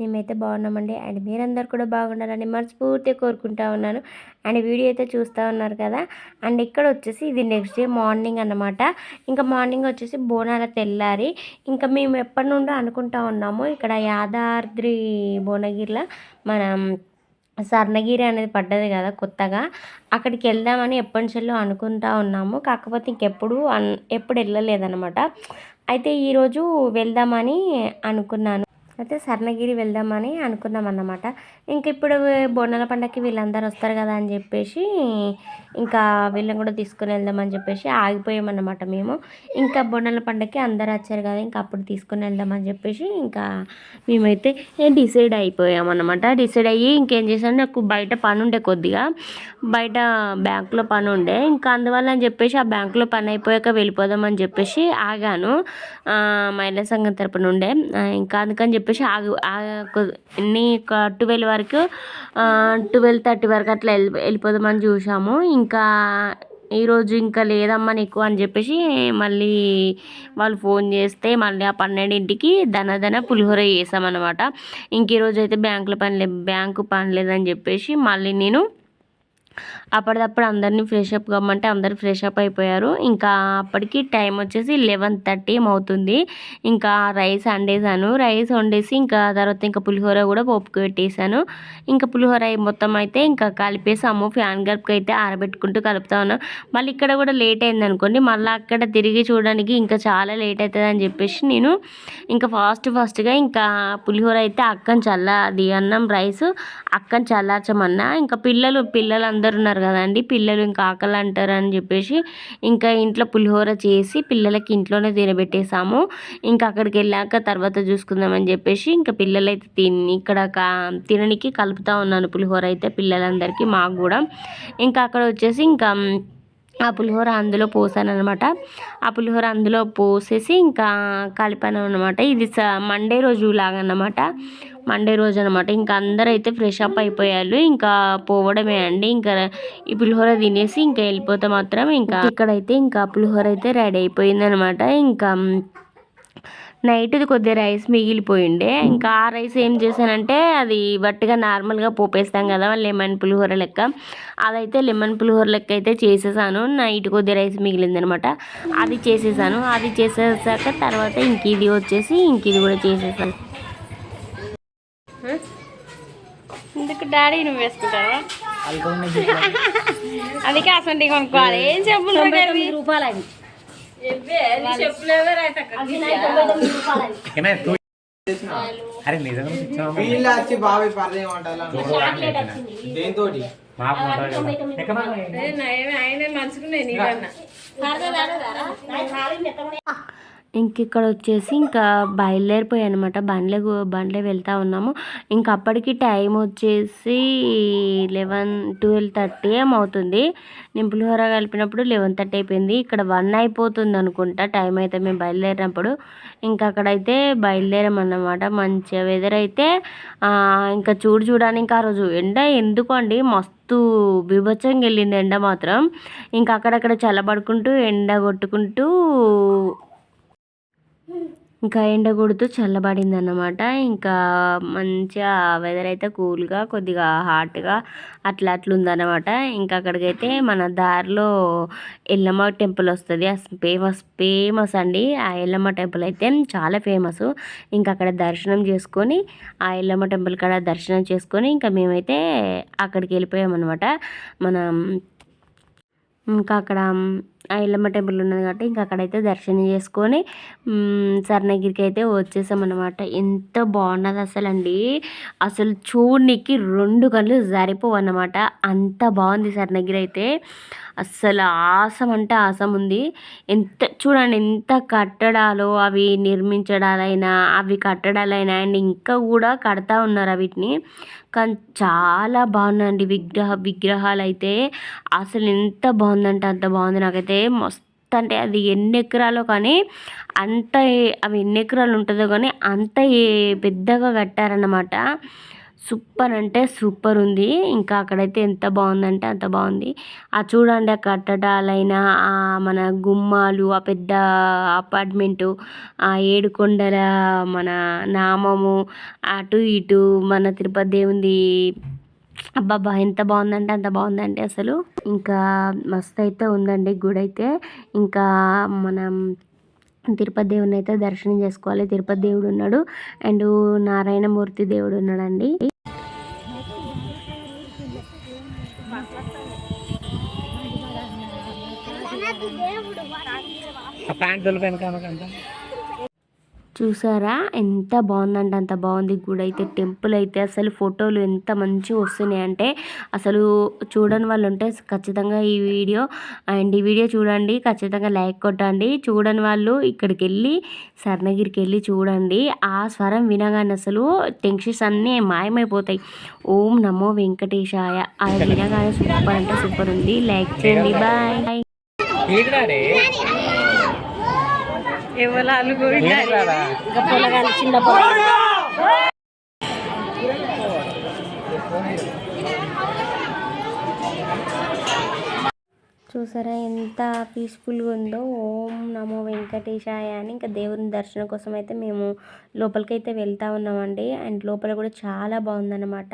మేమైతే బాగున్నామండి. అండ్ మీరందరు కూడా బాగుండాలని మనస్ఫూర్తిగా కోరుకుంటా ఉన్నాను. అండ్ వీడియో అయితే చూస్తూ ఉన్నారు కదా? అండ్ ఇక్కడ వచ్చేసి ఇది నెక్స్ట్ డే మార్నింగ్ అన్నమాట. ఇంకా మార్నింగ్ వచ్చేసి బోనాల తెల్లారి. ఇంకా మేము ఎప్పటి నుండో అనుకుంటా ఉన్నాము ఇక్కడ యాదాద్రి భువనగిరిలో మనం స్వర్ణగిరి అనేది పడ్డది కదా కొత్తగా. అక్కడికి వెళ్దామని ఎప్పటి నుంచో అనుకుంటా ఉన్నాము. కాకపోతే ఇంకెప్పుడు అన్ ఎప్పుడు వెళ్ళలేదన్నమాట. అయితే ఈరోజు వెళ్దామని అనుకున్నాను. అయితే స్వర్ణగిరి వెళ్దామని అనుకున్నాం అన్నమాట ఇంక ఇప్పుడు బోనాల పండగకి వీళ్ళందరూ వస్తారు కదా అని చెప్పేసి ఇంకా వీళ్ళని కూడా తీసుకుని వెళ్దామని చెప్పేసి ఆగిపోయామన్నమాట మేము. ఇంకా బోనాల పండగకి అందరు వచ్చారు కదా ఇంకా అప్పుడు తీసుకుని వెళ్దామని చెప్పేసి ఇంకా మేమైతే డిసైడ్ అయిపోయామన్నమాట. డిసైడ్ అయ్యి ఇంకేం చేశాను నాకు బయట పని ఉండే కొద్దిగా. బయట బ్యాంకులో పని ఉండే. ఇంకా అందువల్ల అని చెప్పేసి ఆ బ్యాంకులో పని అయిపోయాక వెళ్ళిపోదామని చెప్పేసి ఆగాను. మహిళా సంఘం తరపున ఉండే. ఇంకా అందుకని చెప్పి చెప్పేసి ఆగు ఎన్ని ట్వెల్వ్ వరకు ట్వెల్వ్ థర్టీ వరకు అట్లా వెళ్ళి వెళ్ళిపోదామని చూసాము ఇంకా ఈరోజు ఇంకా లేదమ్మా నీకు అని చెప్పేసి మళ్ళీ వాళ్ళు ఫోన్ చేస్తే మళ్ళీ ఆ పన్నెండింటికి ధన పులిహోర చేసామన్నమాట. ఇంక ఈరోజు అయితే బ్యాంకులో పని లేదు బ్యాంకు పని లేదని చెప్పేసి మళ్ళీ నేను అప్పటిదప్పుడు అందరినీ ఫ్రెష్ అప్ కమ్మంటే అందరు ఫ్రెష్ అప్ అయిపోయారు. ఇంకా అప్పటికి టైం వచ్చేసి లెవెన్ థర్టీ అవుతుంది ఇంకా రైస్ వండేసాను రైస్ వండేసి ఇంకా తర్వాత ఇంకా పులిహోర కూడా పోపుకు పెట్టేసాను ఇంకా పులిహోర మొత్తం అయితే ఇంకా కలిపేసాము ఫ్యాన్ గర్ప్కి అయితే ఆరబెట్టుకుంటూ కలుపుతా ఉన్నాం. మళ్ళీ ఇక్కడ కూడా లేట్ అయింది అనుకోండి. మళ్ళీ అక్కడ తిరిగి చూడడానికి ఇంకా చాలా లేట్ అవుతుంది అని చెప్పేసి నేను ఇంకా ఫాస్ట్ ఫాస్ట్గా ఇంకా పులిహోర అయితే అక్కని చల్ల అది అన్నం రైస్ అక్కని చల్లార్చమన్నా. ఇంకా పిల్లలు పిల్లలు అందరు ఉన్నారు కదండి. పిల్లలు ఇంకా ఆకలి అంటారు అని చెప్పేసి ఇంకా ఇంట్లో పులిహోర చేసి పిల్లలకి ఇంట్లోనే తినబెట్టేసాము. ఇంకా అక్కడికి వెళ్ళాక తర్వాత చూసుకుందామని చెప్పేసి ఇంకా పిల్లలు అయితే తిని ఇక్కడ కా- తిననికి కలుపుతా ఉన్నాను పులిహోర అయితే పిల్లలందరికీ మాకు కూడా. ఇంకా అక్కడ వచ్చేసి ఇంకా ఆ పులిహోర అందులో పోసాను అనమాట ఆ పులిహోర అందులో పోసేసి ఇంకా కలిపాను అనమాట ఇది స మండే రోజు లాగా అన్నమాట మండే రోజు అనమాట ఇంకా అందరూ అయితే ఫ్రెష్ అప్ అయిపోయారు. ఇంకా పోవడమే అండి. ఇంకా ఈ పులిహోర తినేసి ఇంకా వెళ్ళిపోతే మాత్రం ఇంకా ఇక్కడైతే ఇంకా పులిహోర అయితే రెడీ అయిపోయిందనమాట ఇంకా నైట్ది కొద్దిగా రైస్ మిగిలిపోయిండే. ఇంకా ఆ రైస్ ఏం చేశానంటే అది వట్టిగా నార్మల్గా పోపేస్తాం కదా లెమన్ పులిహోర లెక్క. అదైతే లెమన్ పులిహోర లెక్క అయితే చేసేసాను. నైట్ కొద్దిగా రైస్ మిగిలింది అనమాట అది చేసేసాను. అది చేసేసాక తర్వాత ఇంక ఇది వచ్చేసి ఇంక ఇది కూడా చేసేసాను. ఎందుకు డాడీ నువ్వు వేసుకుంటావా అందుకే అసలు కొనుక్కోవాలి ఏం చెప్పులు రూపాయలు అవి ఏమే తూ- అరే నిజంగా ఇచ్చావా? వీళ్ళు వచ్చి బాబాయ్ పర్లేదు ఏమంటారు దేంతో మాకు ఉంటారు కదా. ఇంక ఇక్కడ వచ్చేసి ఇంకా బయలుదేరిపోయాయి అనమాట బండ్లే బండ్లే వెళ్తూ ఉన్నాము. ఇంక అప్పటికి టైం వచ్చేసి లెవెన్ ట్వెల్వ్ థర్టీ ఏమవుతుంది నేను పులిహోర కలిపినప్పుడు లెవెన్ థర్టీ అయిపోయింది. ఇక్కడ వన్ అయిపోతుంది అనుకుంటా టైం అయితే మేము బయలుదేరినప్పుడు. ఇంకా అక్కడైతే బయలుదేరామన్నమాట. మంచిగా వెదర్ అయితే ఇంకా చూడు చూడడానికి ఆ రోజు ఎండ ఎందుకు అండి మస్తు బీభత్సంగా వెళ్ళింది ఎండ మాత్రం. ఇంకా అక్కడక్కడ చల్లబడుకుంటూ ఎండ కొట్టుకుంటూ ఇంకా ఎండ కొడుతూ చల్లబడింది అన్నమాట ఇంకా మంచిగా వెదర్ అయితే కూల్గా కొద్దిగా హాట్గా అట్లా అట్లా ఉందన్నమాట ఇంకా అక్కడికైతే మన దారిలో ఎల్లమ్మ టెంపుల్ వస్తుంది. ఫేమస్ ఫేమస్ అండి. ఆ ఎల్లమ్మ టెంపుల్ అయితే చాలా ఫేమస్. ఇంకా అక్కడ దర్శనం చేసుకొని ఆ ఎల్లమ్మ టెంపుల్ కాడ దర్శనం చేసుకొని ఇంకా మేమైతే అక్కడికి వెళ్ళిపోయామన్నమాట. మనం ఇంకా అక్కడ ఆ ఎల్లమ్మ టెంపుల్ ఉన్నది కాబట్టి ఇంకా అక్కడైతే దర్శనం చేసుకొని మ్, అయితే వచ్చేసామన్నమాట. ఎంత బాగున్నది అసలు అండి అసలు చూడనికి రెండు కళ్ళు సరిపోవు అన్నమాట అంత బాగుంది స్వర్ణగిరి అయితే. అస్సలు ఆసం అంటే ఆసం ఉంది. ఎంత చూడండి ఎంత కట్టడాలు అవి నిర్మించడాలైనా అవి కట్టడాలైనా అండ్ ఇంకా కూడా కడతా ఉన్నారు వీటిని. కానీ చాలా బాగున్నాయండి విగ్రహ విగ్రహాలు అయితే అసలు ఎంత బాగుందంటే అంత బాగుంది నాకైతే. మస్తు అంటే అది ఎన్ని ఎకరాలో కానీ అంత అవి ఎన్ని ఎకరాలు ఉంటుందో కానీ అంత పెద్దగా కట్టారన్నమాట. సూపర్ అంటే సూపర్ ఉంది. ఇంకా అక్కడైతే ఎంత బాగుందంటే అంత బాగుంది. ఆ చూడండి ఆ కట్టడాలైనా ఆ మన గుమ్మాలు ఆ పెద్ద అపార్ట్మెంటు ఆ ఏడుకొండల మన నామము అటు ఇటు మన తిరుపతి దేవుంది అబ్బబ్బా! ఎంత బాగుందంటే అంత బాగుందండి అసలు. ఇంకా మస్తు అయితే ఉందండి గుడి అయితే ఇంకా మనం తిరుపతి దేవుని అయితే దర్శనం చేసుకోవాలి. తిరుపతి దేవుడు ఉన్నాడు అండ్ నారాయణమూర్తి దేవుడు ఉన్నాడండి ప్యాంట్ కనుక చూసారా? ఎంత బాగుందంటే అంత బాగుంది గుడి అయితే టెంపుల్ అయితే. అసలు ఫోటోలు ఎంత మంచిగా వస్తున్నాయి అంటే అసలు చూడని వాళ్ళు ఉంటే ఖచ్చితంగా ఈ వీడియో అండ్ ఈ వీడియో చూడండి ఖచ్చితంగా లైక్ కొట్టండి. చూడని వాళ్ళు ఇక్కడికి వెళ్ళి స్వర్ణగిరికి వెళ్ళి చూడండి. ఆ స్వరం వినగానే అసలు టెన్షన్స్ అన్నీ మాయమైపోతాయి. ఓం నమో వెంకటేశాయ. అది వినగానే సూపర్ అంటే సూపర్ ఉంది. లైక్ చేయండి. బాయ్. చిన్న చూసారా ఎంత పీస్ఫుల్గా ఉందో? ఓం నమో వెంకటేశాయ అని ఇంకా దేవుని దర్శనం కోసం అయితే మేము లోపలికైతే వెళ్తా ఉన్నామండి. అండ్ లోపల కూడా చాలా బాగుందన్నమాట.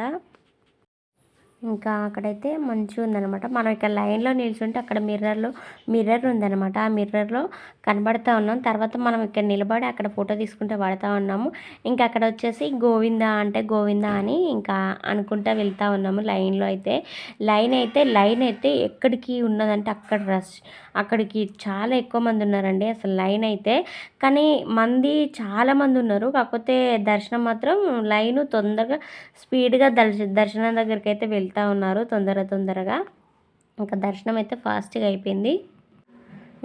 ఇంకా అక్కడైతే మంచిగా ఉందన్నమాట. మనం ఇక్కడ లైన్లో నిల్చుంటే అక్కడ మిర్రర్లో మిర్రర్ ఉందన్నమాట. ఆ మిర్రర్లో కనబడతా ఉన్నాం. తర్వాత మనం ఇక్కడ నిలబడి అక్కడ ఫోటో తీసుకుంటే పడతా ఉన్నాము. ఇంకా అక్కడ వచ్చేసి గోవింద అంటే గోవింద అని ఇంకా అనుకుంటా వెళ్తా ఉన్నాము లైన్లో అయితే. లైన్ అయితే లైన్ అయితే ఎక్కడికి ఉన్నదంటే అక్కడ రష్. అక్కడికి చాలా ఎక్కువ మంది ఉన్నారండి అసలు లైన్ అయితే. కానీ మంది చాలా మంది ఉన్నారు. కాకపోతే దర్శనం మాత్రం లైన్ తొందరగా స్పీడ్గా దర్శ దర్శనం దగ్గరికి అయితే వెళ్తాం ఉన్నారు తొందర తొందరగా. ఇంకా దర్శనం అయితే ఫాస్ట్గా అయిపోయింది.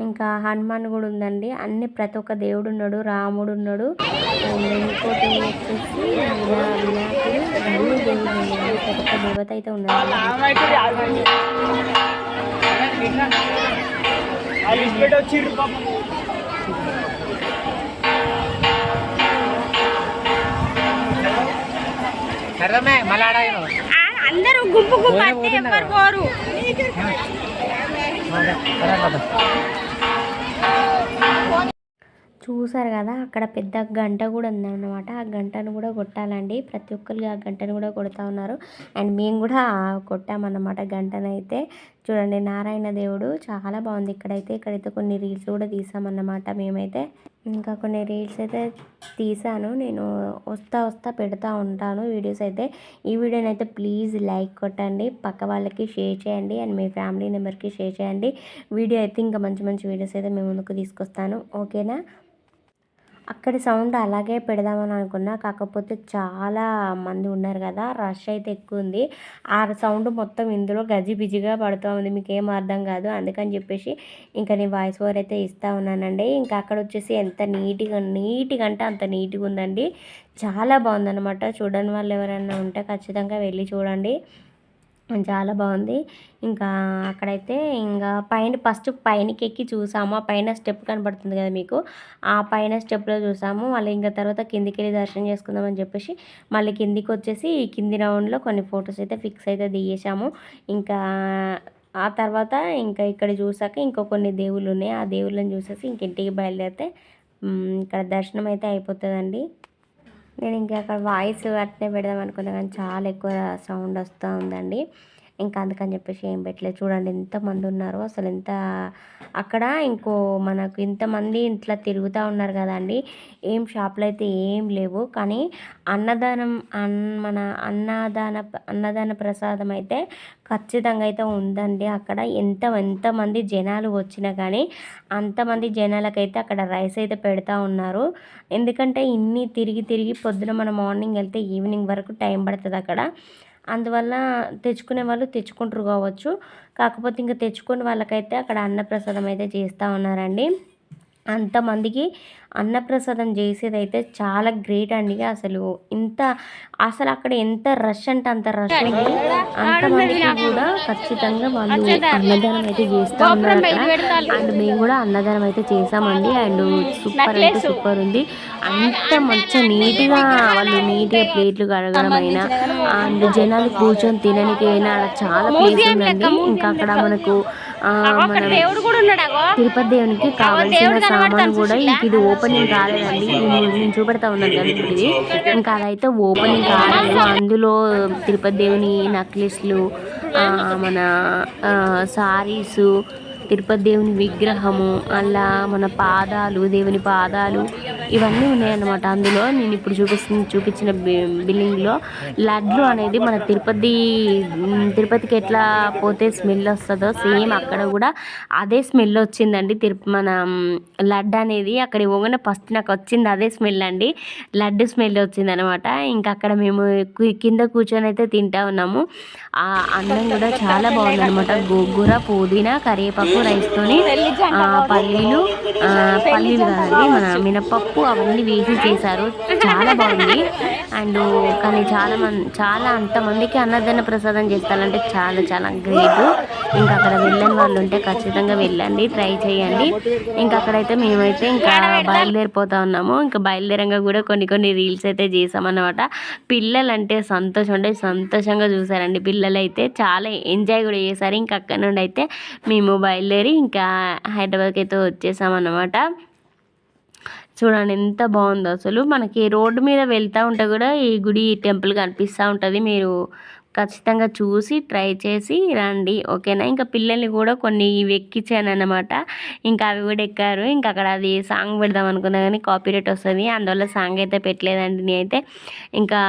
ఇంకా హనుమాన్ కూడా ఉందండి. అన్ని ప్రతి ఒక్క దేవుడు ఉన్నాడు రాముడు ఉన్నాడు. ఇంకోటి వచ్చేసి ప్రతి ఒక్క దేవత అయితే ఉన్నారు. సరేమే మళ్ళీ ఆడాయను అందరూ గుంపు గుంపు అంటే ఎవరు పోరు. చూసారు కదా అక్కడ పెద్ద గంట కూడా ఉందన్నమాట. ఆ గంటను కూడా కొట్టాలండి. ప్రతి ఒక్కరికి ఆ గంటను కూడా కొడతా ఉన్నారు. అండ్ మేము కూడా కొట్టామన్నమాట గంటనైతే. చూడండి నారాయణ దేవుడు చాలా బాగుంది. ఇక్కడైతే ఇక్కడైతే కొన్ని రీల్స్ కూడా తీసామన్నమాట. మేమైతే ఇంకా కొన్ని రీల్స్ అయితే తీసాను. నేను వస్తా వస్తా పెడతా ఉంటాను వీడియోస్ అయితే. ఈ వీడియోని అయితే ప్లీజ్ లైక్ కొట్టండి పక్క వాళ్ళకి షేర్ చేయండి అండ్ మీ ఫ్యామిలీ మెంబర్కి షేర్ చేయండి. వీడియో అయితే ఇంకా మంచి మంచి వీడియోస్ అయితే మేము ముందుకు తీసుకొస్తాను. ఓకేనా? అక్కడి సౌండ్ అలాగే పెడదామని అనుకున్నా. కాకపోతే చాలా మంది ఉన్నారు కదా రష్ అయితే ఎక్కువ ఉంది. ఆ సౌండ్ మొత్తం ఇందులో గజిబిజిగా పడుతూ ఉంది. మీకు ఏం అర్థం కాదు. అందుకని చెప్పేసి ఇంకా నేను వాయిస్ ఓవర్ అయితే ఇస్తూ ఉన్నానండి. ఇంకా అక్కడ వచ్చేసి ఎంత నీట్గా నీట్గా అంటే అంత నీట్గా ఉందండి. చాలా బాగుందన్నమాట. చూడని వాళ్ళు ఎవరైనా ఉంటే ఖచ్చితంగా వెళ్ళి చూడండి. చాలా బాగుంది. ఇంకా అక్కడైతే ఇంకా పైన ఫస్ట్ పైనకి ఎక్కి చూసాము. ఆ పైన స్టెప్ కనబడుతుంది కదా మీకు? ఆ పైన స్టెప్లో చూసాము. మళ్ళీ ఇంకా తర్వాత కిందికి వెళ్ళి దర్శనం చేసుకుందామని చెప్పేసి మళ్ళీ కిందికి వచ్చేసి కింది రౌండ్లో కొన్ని ఫొటోస్ అయితే ఫిక్స్ అయితే దిగేసాము ఇంకా ఆ తర్వాత ఇంకా ఇక్కడ చూసాక ఇంకో కొన్ని దేవుళ్ళు ఉన్నాయి ఆ దేవుళ్ళని చూసేసి ఇంక ఇంటికి బయలుదేరితే ఇక్కడ దర్శనం అయితే అయిపోతుందండి. నేను ఇంకా అక్కడ వాయిస్ అట్నే పెడదాం అనుకున్నా కానీ చాలా ఎక్కువ సౌండ్ వస్తూ ఉందండి. ఇంకా అందుకని చెప్పేసి ఏం పెట్టలేదు. చూడండి ఎంతమంది ఉన్నారో అసలు ఎంత అక్కడ ఇంకో మనకు ఇంతమంది ఇట్లా తిరుగుతూ ఉన్నారు కదండి. ఏం షాపులు అయితే ఏం లేవు. కానీ అన్నదానం అన్ మన అన్నదాన అన్నదాన ప్రసాదం అయితే ఖచ్చితంగా అయితే ఉందండి. అక్కడ ఎంత ఎంతమంది జనాలు వచ్చినా కానీ అంతమంది జనాలకైతే అక్కడ రైస్ అయితే పెడతా ఉన్నారు. ఎందుకంటే ఇన్ని తిరిగి తిరిగి పొద్దున మనం మార్నింగ్ వెళ్తే ఈవినింగ్ వరకు టైం పడుతుంది అక్కడ. అందువల్ల తెచ్చుకునే వాళ్ళు తెచ్చుకుంటారు కావచ్చు. కాకపోతే ఇంకా తెచ్చుకునే వాళ్ళకైతే అక్కడ అన్నప్రసాదం అయితే చేస్తూ ఉన్నారండి. అంతమందికి అన్నప్రసాదం చేసేది అయితే చాలా గ్రేట్ అండి. అసలు ఇంత అసలు అక్కడ ఎంత రష్ అంటే అంత రష్ ఉంది అంతమందికి కూడా ఖచ్చితంగా వాళ్ళు అన్నదానం అయితే చేస్తూ ఉన్నారు అక్కడ. అండ్ మేము కూడా అన్నదానం అయితే చేసామండి. అండ్ సూపర్ అయితే సూపర్ ఉంది. అంత మంచిగా నీట్గా వాళ్ళు నీట్గా ప్లేట్లు కడగడం అయినా అండ్ జనాలు కూర్చొని తినడానికి అయినా అలా చాలా ప్లేస్ ఉందండి. ఇంకా అక్కడ మనకు తిరుపతి దేవునికి కావాల్సిన సామాన్ కూడా ఇంక ఇది ఓపెనింగ్ కాలేదండి. నేను చూపెడతా ఉన్నాను కదా ఇది. ఇంకా అదైతే ఓపెనింగ్ కాలేదు. అందులో తిరుపతి దేవుని నెక్లెస్లు ఆ, మన సారీసు తిరుపతి దేవుని విగ్రహము అలా మన పాదాలు దేవుని పాదాలు ఇవన్నీ ఉన్నాయన్నమాట. అందులో నేను ఇప్పుడు చూపిస్తున్న చూపించిన బి- బిల్డింగ్లో లడ్లు అనేది మన తిరుపతి తిరుపతికి ఎట్లా పోతే స్మెల్ వస్తుందో సేమ్ అక్కడ కూడా అదే స్మెల్ వచ్చిందండి. తిరుపతి మన లడ్డు అనేది అక్కడ ఇవ్వగానే ఫస్ట్ నాకు వచ్చింది అదే స్మెల్ అండి. లడ్డు స్మెల్ వచ్చింది అనమాట ఇంకా అక్కడ మేము కింద కూర్చొని అయితే తింటా ఉన్నాము. ఆ అన్నం కూడా చాలా బాగుంది అనమాట గోంగూర పుదీనా కరివేపాకు రైస్తోని పల్లీలు పల్లీలు కాదండి మన మినపప్పు అవన్నీ వేసి చేశారు. చాలా బాగుంది. అండ్ కానీ చాలా మంది చాలా అంతమందికి అన్నదాన ప్రసాదం చేస్తారంటే చాలా చాలా గ్రేట్. ఇంకా అక్కడ వెళ్ళని వాళ్ళు ఉంటే ఖచ్చితంగా వెళ్ళండి ట్రై చేయండి. ఇంకా అక్కడైతే మేమైతే ఇంకా బయలుదేరిపోతా ఉన్నాము. ఇంకా బయలుదేరంగా కూడా కొన్ని కొన్ని రీల్స్ అయితే చేసామన్నమాట పిల్లలు అంటే సంతోషం అంటే సంతోషంగా చూసారండి పిల్లలు అయితే చాలా ఎంజాయ్ కూడా చేశారు. ఇంకా అక్కడ నుండి అయితే మేము బయలుదేరి ఇంకా హైదరాబాద్కి అయితే వచ్చేసామన్నమాట. చూడండి ఎంత బాగుందో. అసలు మనకి రోడ్డు మీద వెళ్తూ ఉంటే కూడా ఈ గుడి టెంపుల్ కనిపిస్తూ ఉంటుంది. మీరు ఖచ్చితంగా చూసి ట్రై చేసి రండి ఓకేనా? ఇంకా పిల్లల్ని కూడా కొన్ని ఎక్కించాను అనమాట ఇంకా అవి కూడా ఎక్కారు. ఇంకా అక్కడ అది సాంగ్ పెడదాం అనుకున్నా కానీ కాపీరేట్ వస్తుంది. అందువల్ల సాంగ్ అయితే పెట్టలేదండి నేనైతే. ఇంకా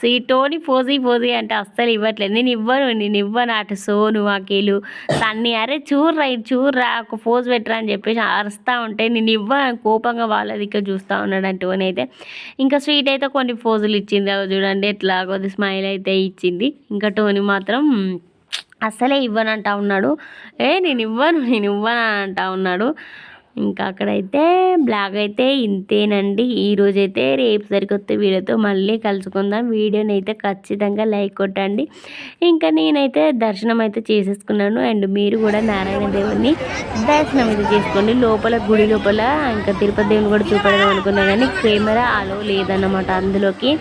సీటోని ఫోజీ ఫోజీ అంటే అస్సలు ఇవ్వట్లేదు. నేను ఇవ్వను నేను ఇవ్వను. అటు సోను అఖిలు తన్ని అరే చూర్రా చూర్రా ఒక ఫోజ్ పెట్టరా అని చెప్పేసి అరుస్తూ ఉంటే నేను ఇవ్వను కోపంగా వాళ్ళ దిక్కు చూస్తూ ఉన్నాడు అంటే అయితే. ఇంకా స్వీట్ అయితే కొన్ని ఫోజులు ఇచ్చింది. అవి చూడండి ఎట్లా కొద్ది స్మైల్ అయితే ఇచ్చింది. ఇంకా టోనీ మాత్రం అస్సలే ఇవ్వనంటా ఉన్నాడు. ఏ నేను ఇవ్వను నేను ఇవ్వను అంటా ఉన్నాడు. ఇంకా అక్కడైతే బ్లాగ్ అయితే ఇంతేనండి. ఈరోజు అయితే రేపు సరికొత్త వీడియోతో మళ్ళీ కలుసుకుందాం. వీడియోని అయితే ఖచ్చితంగా లైక్ కొట్టండి. ఇంకా నేనైతే దర్శనం అయితే చేసేసుకున్నాను. అండ్ మీరు కూడా నారాయణ దేవుని దర్శనం అయితే చేసుకోండి. లోపల గుడి లోపల ఇంకా తిరుపతి దేవుని కూడా చూపడం అనుకున్నాను కానీ కెమెరా అలో లేదన్నమాట అందులోకి.